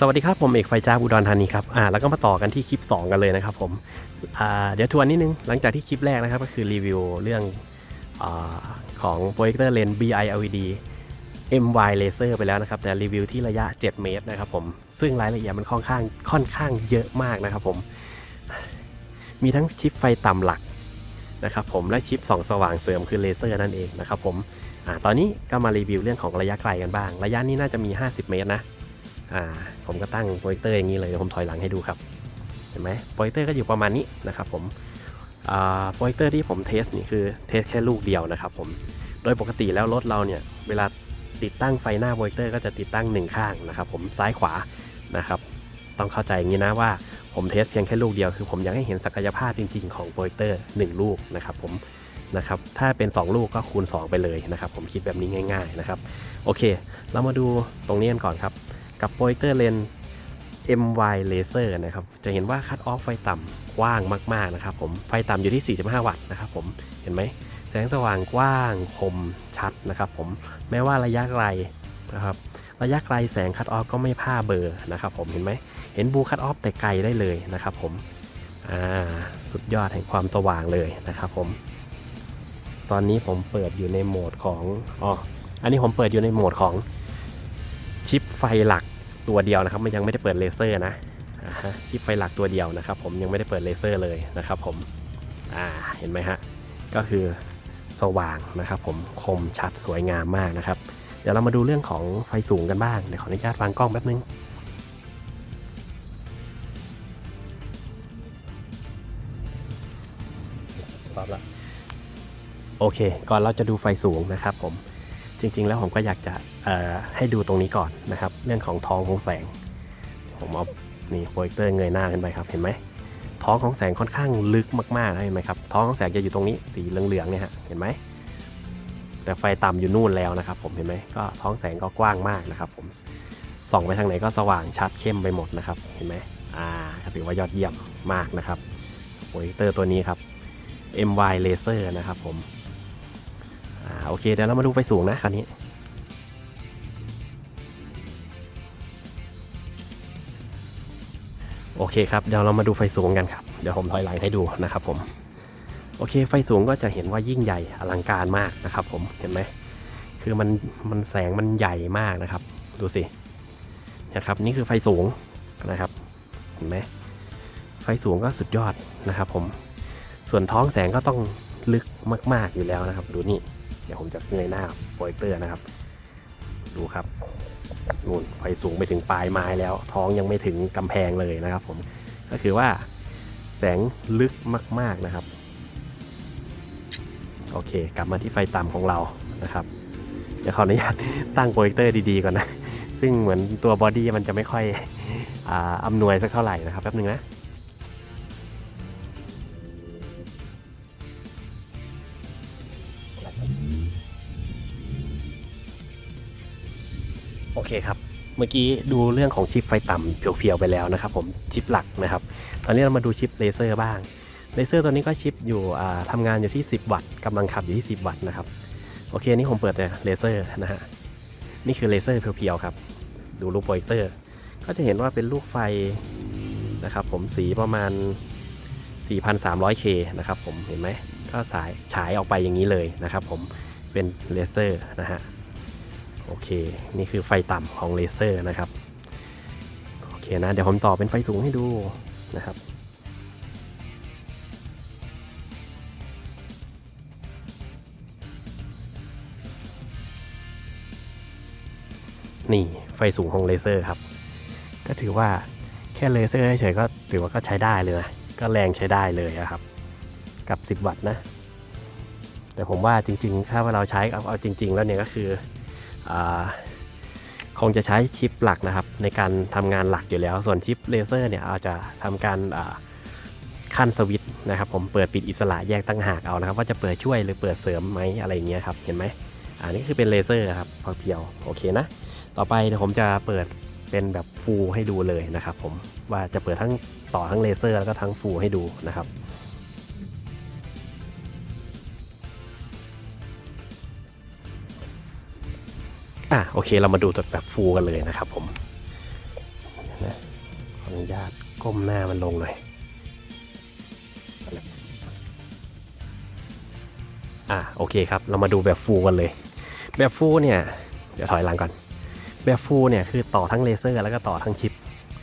สวัสดีครับ ผมเอกไฟจ้าอุดรธานีครับอ่าแล้วก็มาต่อกันที่คลิป 2 กันเลยนะครับผมอ่าเดี๋ยวทวนนิดนึง หลังจากที่คลิปแรกนะครับ ก็คือรีวิวเรื่องอาของโปรเจคเตอร์เลน BI LED MY Laser ไปแล้วนะครับ แต่รีวิวที่ระยะ 7 เมตรนะครับผมซึ่งรายละเอียดมันค่อนข้างค่อนข้างเยอะมากนะครับผม มีทั้งชิปไฟต่ำหลักนะครับผมและชิปส่องสว่างเสริมคือเลเซอร์นั่นเองนะครับผมอาตอนนี้ก็มารีวิวเรื่องของระยะไกลกันบ้าง ระยะนี้น่าจะมี 50 เมตรนะ อ่าผมก็ตั้งโปรเจคเตอร์อย่างนี้เลยเดี๋ยวผมถอยหลังให้ดูครับเห็นไหมโปรเจคเตอร์ก็อยู่ประมาณนี้นะครับผมอ่าโปรเจคเตอร์ที่ผมเทสนี่คือเทสแค่ลูกเดียวนะครับผมโดยปกติแล้วรถเราเนี่ยเวลาติดตั้งไฟหน้าโปรเจคเตอร์ก็จะติดตั้งหนึ่งข้างนะครับผมซ้ายขวานะครับต้องเข้าใจอย่างนี้นะว่าผมเทสเพียงแค่ลูกเดียวคือผมอยากให้เห็นศักยภาพจริง ๆ ของโปรเจคเตอร์หนึ่งลูกนะครับผมนะครับถ้าเป็น 2 ลูกก็คูณ 2 ไปเลยนะครับผมคิดแบบนี้ง่าย ๆนะครับ โอเค เรามาดูตรงนี้กันก่อนครับ กับโปรเจคเตอร์เลน MY Laser นะครับ จะเห็นว่าคัตออฟไฟต่ำกว้างมากๆนะครับผม ไฟต่ำอยู่ที่ 45 วัตต์นะครับผม เห็นไหม แสงสว่างกว้างคมชัดนะครับผม แม้ว่าระยะไกลนะครับ ระยะไกลแสงคัตออฟก็ไม่พร่าเบอร์นะครับผม เห็นไหม เห็นบูคัตออฟแต่ไกลได้เลยนะครับผม อ่า สุดยอดแห่งความสว่างเลยนะครับผม ตอนนี้ผมเปิดอยู่ในโหมดของ อ๋อ อันนี้ผมเปิดอยู่ในโหมดของ ชิปไฟหลักตัวเดียวนะครับ มันยังไม่ได้เปิดเลเซอร์นะชิปไฟหลักตัวเดียวนะครับ ผมยังไม่ได้เปิดเลเซอร์เลยนะครับผมอ่าเห็นไหมฮะก็คือสว่างนะครับผมคมชัดสวยงามมากนะครับ เดี๋ยวเรามาดูเรื่องของไฟสูงกันบ้างเดี๋ยวขออนุญาตวางกล้องแป๊บนึงรอมละโอเค ก่อนเราจะดูไฟสูงนะครับผมจริง ๆ แล้วผมก็อยากจะ ให้ดูตรงนี้ก่อนนะครับ เรื่องของท้องของแสง ผมเอานี่โปรเจคเตอร์เงยหน้าขึ้นไปครับเห็นไหมท้องของแสงค่อนข้างลึกมากๆนะเห็นไหมครับท้องของแสงจะอยู่ตรงนี้สีเหลืองๆเนี่ยฮะเห็นไหมแต่ไฟต่ำอยู่นู่นแล้วนะครับ ผมเห็นไหมก็ท้องแสงก็กว้างมากนะครับ ผมส่องไปทางไหนก็สว่างชัดเข้มไปหมดนะครับเห็นไหมอ่าถือว่ายอดเยี่ยมมากนะครับโปรเจคเตอร์ตัวนี้ครับ MY Laser นะครับผมอ่าโอเคเดี๋ยวเรามาดูไฟสูงนะคันนี้ โอเคครับเดี๋ยวเรามาดูไฟสูงกันครับเดี๋ยวผมถอยหลังให้ดูนะครับผมโอเค ไฟสูงก็จะเห็นว่ายิ่งใหญ่อลังการมากนะครับ ผมเห็นไหมคือมันมันแสงมันใหญ่มากนะครับ ดูสินะครับ นี่คือไฟสูงนะครับ เห็นไหมไฟสูงก็สุดยอดนะครับ ผมส่วนท้องแสงก็ต้องลึกมาก ๆอยู่แล้วนะครับ ดูนี่เดี๋ยวผมจะเงยหน้าโปรเจคเตอร์นะครับ ดูครับ นู่นไฟสูงไปถึงปลายไม้แล้ว ท้องยังไม่ถึงกำแพงเลยนะครับผมก็คือว่าแสงลึกมาก ๆนะครับ โอเค กลับมาที่ไฟต่ำของเรานะครับ เดี๋ยวขออนุญาตตั้งโปรเจคเตอร์ดีๆก่อนนะ ซึ่งเหมือนตัวบอดี้มันจะไม่ค่อยอาอำนวยสักเท่าไหร่นะครับแป๊บนึงนะ โอเคครับ เมื่อกี้ดูเรื่องของชิปไฟต่ำเพียวๆไปแล้วนะครับผมชิปหลักนะครับ ตอนนี้เรามาดูชิปเลเซอร์บ้าง เลเซอร์ตัวนี้ก็ชิปอยู่อ่าทำงานอยู่ที่ 10 วัตต์กำลังขับอยู่ที่ 10 วัตต์นะครับ โอเคนี่ผมเปิดแต่เลเซอร์นะฮะ นี่คือเลเซอร์เพียวๆครับ ดูรูปโปรเจคเตอร์ ก็จะเห็นว่าเป็นลูกไฟนะครับผมสีประมาณ 4,300K นะครับผมเห็นไหมก็สายฉายออกไปอย่างนี้เลยนะครับผมเป็นเลเซอร์นะฮะ โอเค นี่คือไฟต่ำของเลเซอร์นะครับ โอเคนะ เดี๋ยวผมต่อเป็นไฟสูงให้ดูนะครับนี่ไฟสูงของเลเซอร์ครับ ก็ถือว่าแค่เลเซอร์เฉยๆก็ถือว่าก็ใช้ได้เลยนะ ก็แรงใช้ได้เลยอะครับ กับ 10 วัตต์นะ แต่ผมว่าจริงๆ ถ้าเราใช้เอาเอาจริง ๆ แล้วเนี่ยก็คือ คงจะใช้ชิปหลักนะครับ ในการทำงานหลักอยู่แล้ว ส่วนชิปเลเซอร์เนี่ยอาจจะทำการขั้นสวิตช์นะครับผมเปิดปิดอิสระแยกตั้งหากเอานะครับ ว่าจะเปิดช่วยหรือเปิดเสริมไหมอะไรอย่างเงี้ยครับเห็นไหมอันนี้คือเป็นเลเซอร์ครับเพียวๆโอเคนะ ต่อไปเดี๋ยวผมจะเปิดเป็นแบบฟูให้ดูเลยนะครับผมว่าจะเปิดทั้งต่อทั้งเลเซอร์แล้วก็ทั้งฟูให้ดูนะครับ อะโอเคเรามาดูตัวแบบฟูกันเลยนะครับผมอนุญาตก้มหน้ามันลงหน่อยอะโอเคครับ เรามาดูแบบฟูกันเลย แบบฟูเนี่ยเดี๋ยวถอยหลังก่อน แบบฟูเนี่ยคือต่อทั้งเลเซอร์ แล้วก็ต่อทั้งชิป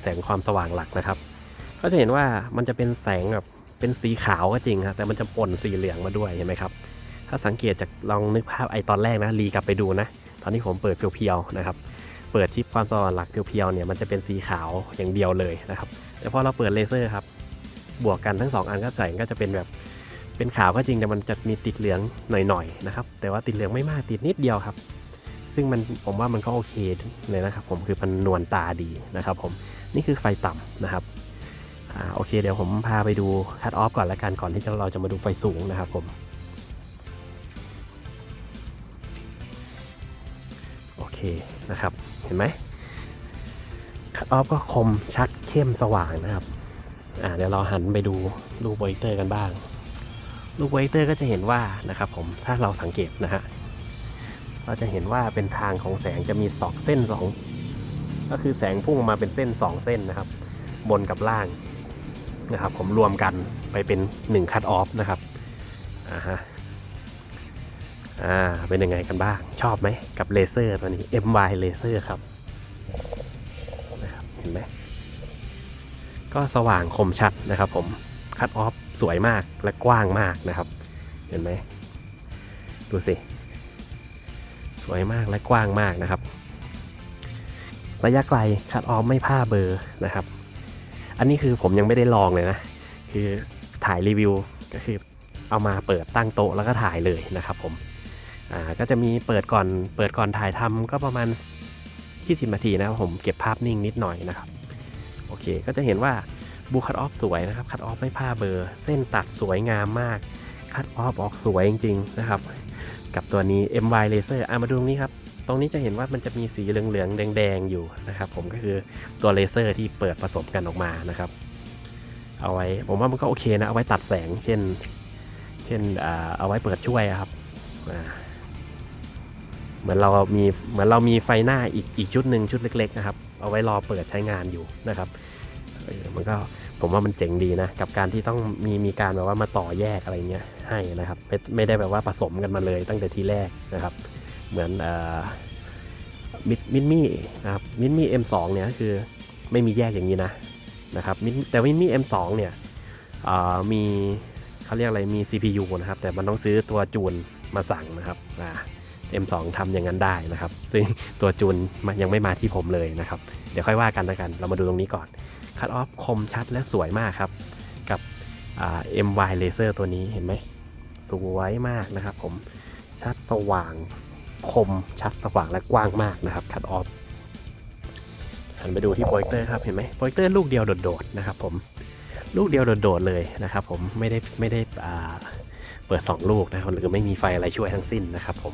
แสงความสว่างหลักนะครับ ก็จะเห็นว่ามันจะเป็นแสงแบบเป็นสีขาวก็จริงครับแต่มันจะปนสีเหลืองมาด้วยเห็นไหมครับ ถ้าสังเกตจากลองนึกภาพไอตอนแรกนะรีกลับไปดูนะ ตอนที่ผมเปิดเพียวๆนะครับเปิดชิปความสว่างหลักเพียวๆเนี่ยมันจะเป็นสีขาวอย่างเดียวเลยนะครับแต่พอเราเปิดเลเซอร์ครับบวกกันทั้งสองอันก็แสงก็จะเป็นแบบเป็นขาวก็จริงแต่มันจะมีติดเหลืองหน่อยๆนะครับแต่ว่าติดเหลืองไม่มากติดนิดเดียวครับ ซึ่งมันผมว่ามันก็โอเคเลยนะครับ ผมคือมันนวลตาดีนะครับผมนี่คือไฟต่ำนะครับอ่าโอเคเดี๋ยวผมพาไปดูคัตออฟก่อนละกันก่อนที่จะเราจะมาดูไฟสูงนะครับผม นะครับ เห็นไหมคัตออฟก็คมชัดเข้มสว่างนะครับ อ่าเดี๋ยวเราหันไปดูรูปโปรเตอร์กันบ้าง รูปโปรเตอร์ก็จะเห็นว่านะครับผมถ้าเราสังเกตนะฮะเราจะเห็นว่าเป็นทางของแสงจะมีสองเส้นสองก็คือแสงพุ่งมาเป็นเส้นสองเส้นนะครับ บนกับล่างนะครับ ผมรวมกันไปเป็น1คัตออฟนะครับอ่าฮะ อ่า เป็นยังไงกันบ้าง ชอบไหมกับเลเซอร์ตัวนี้ MY เลเซอร์ครับนะครับ เห็นไหม ก็สว่างคมชัดนะครับผม คัตออฟสวยมากและกว้างมากนะครับ เห็นไหม ดูสิ สวยมากและกว้างมากนะครับ ระยะไกลคัตออฟไม่พลาดเบอร์นะครับ อันนี้คือผมยังไม่ได้ลองเลยนะ คือถ่ายรีวิวก็คือเอามาเปิดตั้งโต๊ะแล้วก็ถ่ายเลยนะครับผม อ่าก็จะมีเปิดก่อนเปิดก่อนถ่ายทำก็ประมาณ 20 นาทีนะครับผมเก็บภาพนิ่งนิดหน่อยนะครับ โอเคก็จะเห็นว่าบูคัตออฟสวยนะครับคัตออฟไม่พลาเบอร์ เส้นตัดสวยงามมากคัตออฟออกสวยจริงๆนะครับ กับตัวนี้ MY Laser อะมาดูตรงนี้ครับ ตรงนี้จะเห็นว่ามันจะมีสีเหลืองๆแดงๆอยู่นะครับ ผมก็คือตัวเลเซอร์ที่เปิดผสมกันออกมานะครับ เอาไว้ผมว่ามันก็โอเคนะ เอาไว้ตัดแสง เช่น เช่นเอาไว้เปิดช่วยครับอ่า เหมือนเรามีเหมือนเรามีไฟหน้าอีกอีกชุดหนึ่งชุดเล็กๆนะครับเอาไว้รอเปิดใช้งานอยู่นะครับมันก็ผมว่ามันเจ๋งดีนะกับการที่ต้องมีมีการแบบว่ามาต่อแยกอะไรเงี้ยให้นะครับไม่ไม่ได้แบบว่าผสมกันมาเลยตั้งแต่ทีแรกนะครับ เหมือนมิดมิดมี่นะครับมิดมี่ M2 เนี่ยคือไม่มีแยกอย่างนี้นะนะครับแต่มิดมี่ M2 เนี่ยมีเขาเรียกอะไรมี CPU นะครับแต่มันต้องซื้อตัวจูนมาสั่งนะครับอ่า M2 ทำอย่างนั้นได้นะครับ ซึ่งตัวจูนยังไม่มาที่ผมเลยนะครับ เดี๋ยวค่อยว่ากันแล้วกัน เรามาดูตรงนี้ก่อน คัตออฟคมชัดและสวยมากครับ กับ MY Laser ตัวนี้เห็นไหม สวยมากนะครับผม ชัดสว่างคมชัดสว่างและกว้างมากนะครับ คัตออฟหันไปดูที่โปรเจคเตอร์ครับ เห็นไหมโปรเจคเตอร์ลูกเดียวโดดๆนะครับผม ลูกเดียวโดดๆเลยนะครับผม ไม่ได้ไม่ได้เปิด 2 ลูกนะครับหรือไม่มีไฟอะไรช่วยทั้งสิ้นนะครับผม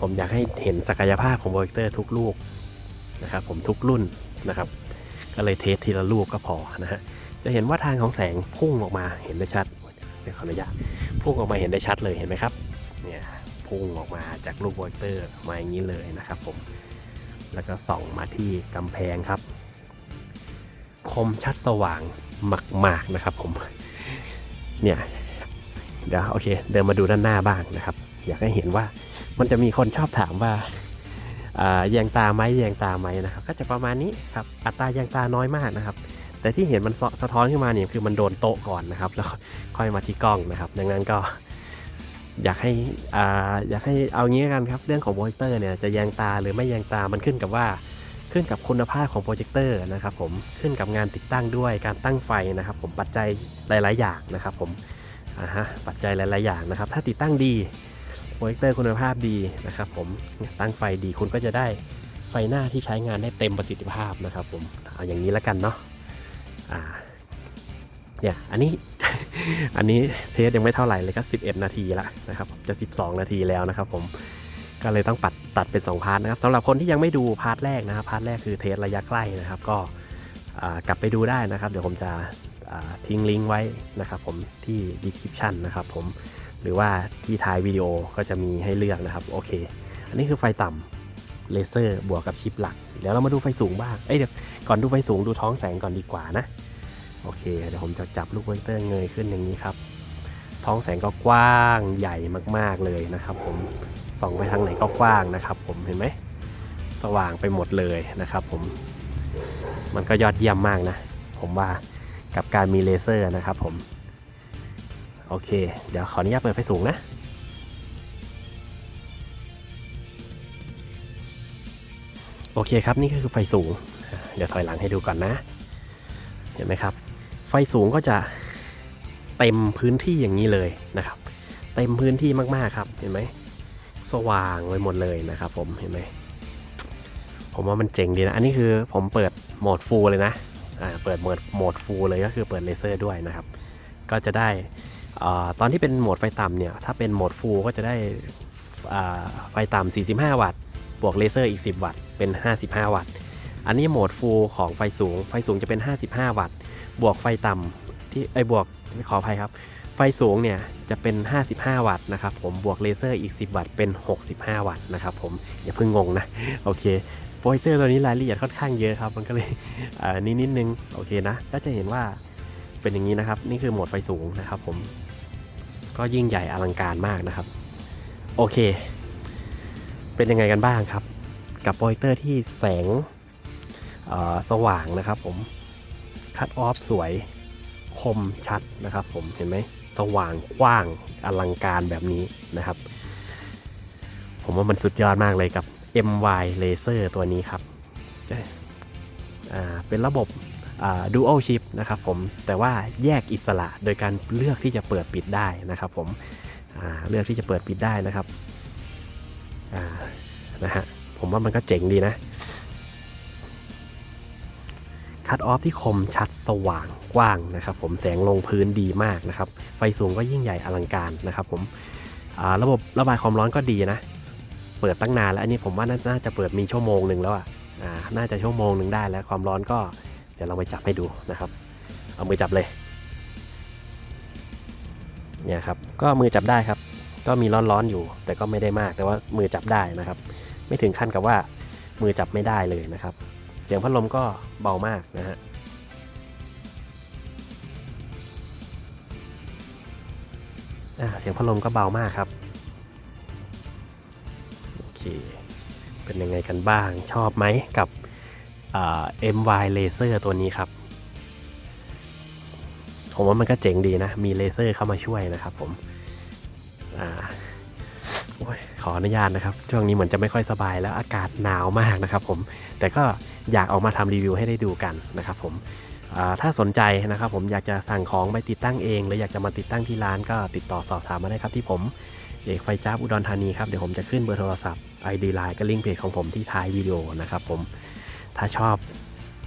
ผมอยากให้เห็นศักยภาพของโปรเจคเตอร์ทุกลูกนะครับผมทุกรุ่นนะครับ ก็เลยเทสทีละลูกก็พอนะฮะจะเห็นว่าทางของแสงพุ่งออกมาเห็นได้ชัดเดี๋ยวขออนุญาตพุ่งออกมาเห็นได้ชัดเลยเห็นไหมครับเนี่ยพุ่งออกมาจากลูกโปรเจคเตอร์มาอย่างนี้เลยนะครับผมแล้วก็ส่องมาที่กำแพงครับ คมชัดสว่างมากๆนะครับผมเนี่ยเดี๋ยวโอเค เดินมาดูด้านหน้าบ้างนะครับ อยากให้เห็นว่า มันจะมีคนชอบถามว่าอ่าแยงตาไหมแยงตาไหมนะครับ ก็จะประมาณนี้ครับอัตราแยงตาน้อยมากนะครับ แต่ที่เห็นมันสะสะท้อนขึ้นมาเนี่ยคือมันโดนโต๊ะก่อนนะครับ แล้วค่อยมาที่กล้องนะครับ ดังนั้นก็อยากให้อ่าอยากให้เอางี้กันครับ เรื่องของโปรเจคเตอร์เนี่ยจะแยงตาหรือไม่แยงตามันขึ้นกับว่าขึ้นกับคุณภาพของโปรเจคเตอร์นะครับผมขึ้นกับงานติดตั้งด้วยการตั้งไฟนะครับ ผมปัจจัยหลาย ๆ อย่างนะครับ ผมอ่าฮะปัจจัยหลาย ๆ อย่างนะครับ ถ้าติดตั้งดี โปรเจคเตอร์คุณภาพดีนะครับผมตั้งไฟดีคุณก็จะได้ไฟหน้าที่ใช้งานได้เต็มประสิทธิภาพนะครับผมเอาอย่างนี้แล้วกันเนาะอ่าเนี่ยอันนี้ อันนี้เทสยังไม่เท่าไหร่เลยก็ 11 นาทีละนะครับจะ 12 นาทีแล้วนะครับผมก็เลยต้องปัดตัดเป็น 2 พาร์ทนะครับสำหรับคนที่ยังไม่ดูพาร์ทแรกนะครับพาร์ทแรกคือเทสระยะใกล้นะครับ ก็กลับไปดูได้นะครับ เดี๋ยวผมจะทิ้งลิงก์ไว้นะครับผมที่ description นะครับผม หรือว่าที่ท้ายวิดีโอก็จะมีให้เลือกนะครับโอเค อันนี้คือไฟต่ำเลเซอร์บวกกับชิปหลัก เดี๋ยวเรามาดูไฟสูงบ้าง เอ้ยเดี๋ยวก่อนดูไฟสูงดูท้องแสงก่อนดีกว่านะ โอเค เดี๋ยวผมจะจับลูกเจคเตอร์เงยขึ้นอย่างนี้ครับ ท้องแสงก็กว้างใหญ่มากๆเลยนะครับ ผมส่องไปทางไหนก็กว้างนะครับ ผมเห็นไหมสว่างไปหมดเลยนะครับ ผม มันก็ยอดเยี่ยมมากนะ ผมว่ากับการมีเลเซอร์นะครับ ผม โอเค เดี๋ยวขออนุญาตเปิดไฟสูงนะ โอเคครับนี่ก็คือไฟสูง เดี๋ยวถอยหลังให้ดูก่อนนะ เห็นไหมครับ ไฟสูงก็จะเต็มพื้นที่อย่างนี้เลยนะครับ เต็มพื้นที่มากๆครับ เห็นไหม สว่างไปหมดเลยนะครับผม เห็นไหม ผมว่ามันเจ๋งดีนะ อันนี้คือผมเปิดโหมดฟูลเลยนะ อ่า เปิดโหมดโหมดฟูลเลยก็คือเปิดเลเซอร์ด้วยนะครับ ก็จะได้ ตอนที่เป็นโหมดไฟต่ำเนี่ยถ้าเป็นโหมดฟูลก็จะได้ไฟต่ำ45 วัตต์ บวกเลเซอร์อีก 10 วัตต์ เป็น 55 วัตต์ อันนี้โหมดฟูลของไฟสูง ไฟสูงจะเป็น 55 วัตต์ บวกไฟต่ำที่ไอ้บวกขออภัยครับ ไฟสูงเนี่ยจะเป็น 55 วัตต์นะครับผม บวกเลเซอร์อีก 10 วัตต์ เป็น 65 วัตต์นะครับผม อย่าเพิ่งงงนะ โอเค โปรเจคเตอร์ตัวนี้รายละเอียดค่อนข้างเยอะครับ มันก็เลยนิดนิดนึง โอเคนะ ก็จะเห็นว่า เป็นอย่างนี้นะครับ นี่คือโหมดไฟสูงนะครับผม ก็ยิ่งใหญ่อลังการมากนะครับ โอเค เป็นยังไงกันบ้างครับ กับโปรเจคเตอร์ที่แสงสว่างนะครับผม คัดออฟสวยคมชัดนะครับผมเห็นไหมสว่างกว้างอลังการแบบนี้นะครับ ผมว่ามันสุดยอดมากเลยกับ MY Laser ตัวนี้ครับ เป็นระบบ อ่า Dual Chip นะครับผมแต่ว่าแยกอิสระโดยการเลือกที่จะเปิดปิดได้นะครับผมเลือกที่จะเปิดปิดได้นะครับนะฮะผมว่ามันก็เจ๋งดีนะคัดออฟที่คมชัดสว่างกว้างนะครับผมแสงลงพื้นดีมากนะครับ ไฟสูงก็ยิ่งใหญ่อลังการนะครับผมระบบระบายความร้อนก็ดีนะ เปิดตั้งนานแล้วอันนี้ผมว่าน่าจะเปิดมีชั่วโมงหนึ่งแล้วอะน่าจะชั่วโมงหนึ่งได้แล้วความร้อนก็ ดี๋ยวเราไปจับให้ดูนะครับ เอามือจับเลยเนี่ยครับก็มือจับได้ครับ ก็มีร้อนๆอยู่ แต่ก็ไม่ได้มากแต่ว่ามือจับได้นะครับ ไม่ถึงขั้นกับว่ามือจับไม่ได้เลยนะครับ เสียงพัดลมก็เบามากนะฮะเสียงพัดลมก็เบามากครับโอเคเป็นยังไงกันบ้างชอบไหมกับ MY Laser ตัวนี้ครับ ผมว่ามันก็เจ๋งดีนะ มีเลเซอร์เข้ามาช่วยนะครับผมอขออนุญาตนะครับ ช่วงนี้เหมือนจะไม่ค่อยสบายแล้วอากาศหนาวมากนะครับผม แต่ก็อยากออกมาทำรีวิวให้ได้ดูกันนะครับผมถ้าสนใจนะครับผมอยากจะสั่งของไปติดตั้งเอง หรืออยากจะมาติดตั้งที่ร้านก็ติดต่อสอบถามมาได้ครับที่ผมเอกไฟจ้าบอุดรธานีครับ เดี๋ยวผมจะขึ้นเบอร์โทรศัพท์ ID Line ก็ลิงก์เพจของผมที่ท้ายวิดีโอนะครับผม ถ้าชอบ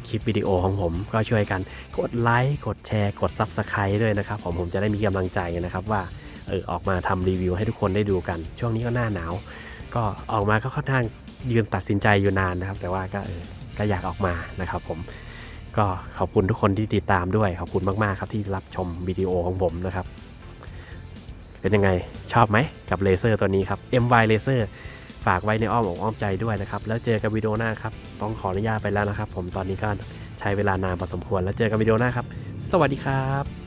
คลิปวิดีโอของผมก็ช่วยกันกดไลค์กดแชร์ กด Subscribe ด้วยนะครับ ผมผมจะได้มีกำลังใจนะครับว่าเออออกมาทำรีวิวให้ทุกคนได้ดูกัน ช่วงนี้ก็หน้าหนาว ก็ออกมาก็ค่อนข้างยืนตัดสินใจอยู่นานนะครับ แต่ว่าก็เออก็อยากออกมานะครับ ผมก็ขอบคุณทุกคนที่ติดตามด้วย ขอบคุณมาก ๆ ครับที่รับชมวิดีโอของผมนะครับ เป็นยังไงชอบไหมกับเลเซอร์ตัวนี้ครับ MY Laser ฝากไว้ในอ้อมอกอ้อมใจด้วยนะครับ แล้วเจอกันวิดีโอหน้าครับ ต้องขออนุญาตไปแล้วนะครับ ผมตอนนี้ก็ใช้เวลานานพอสมควร แล้วเจอกันวิดีโอหน้าครับ สวัสดีครับ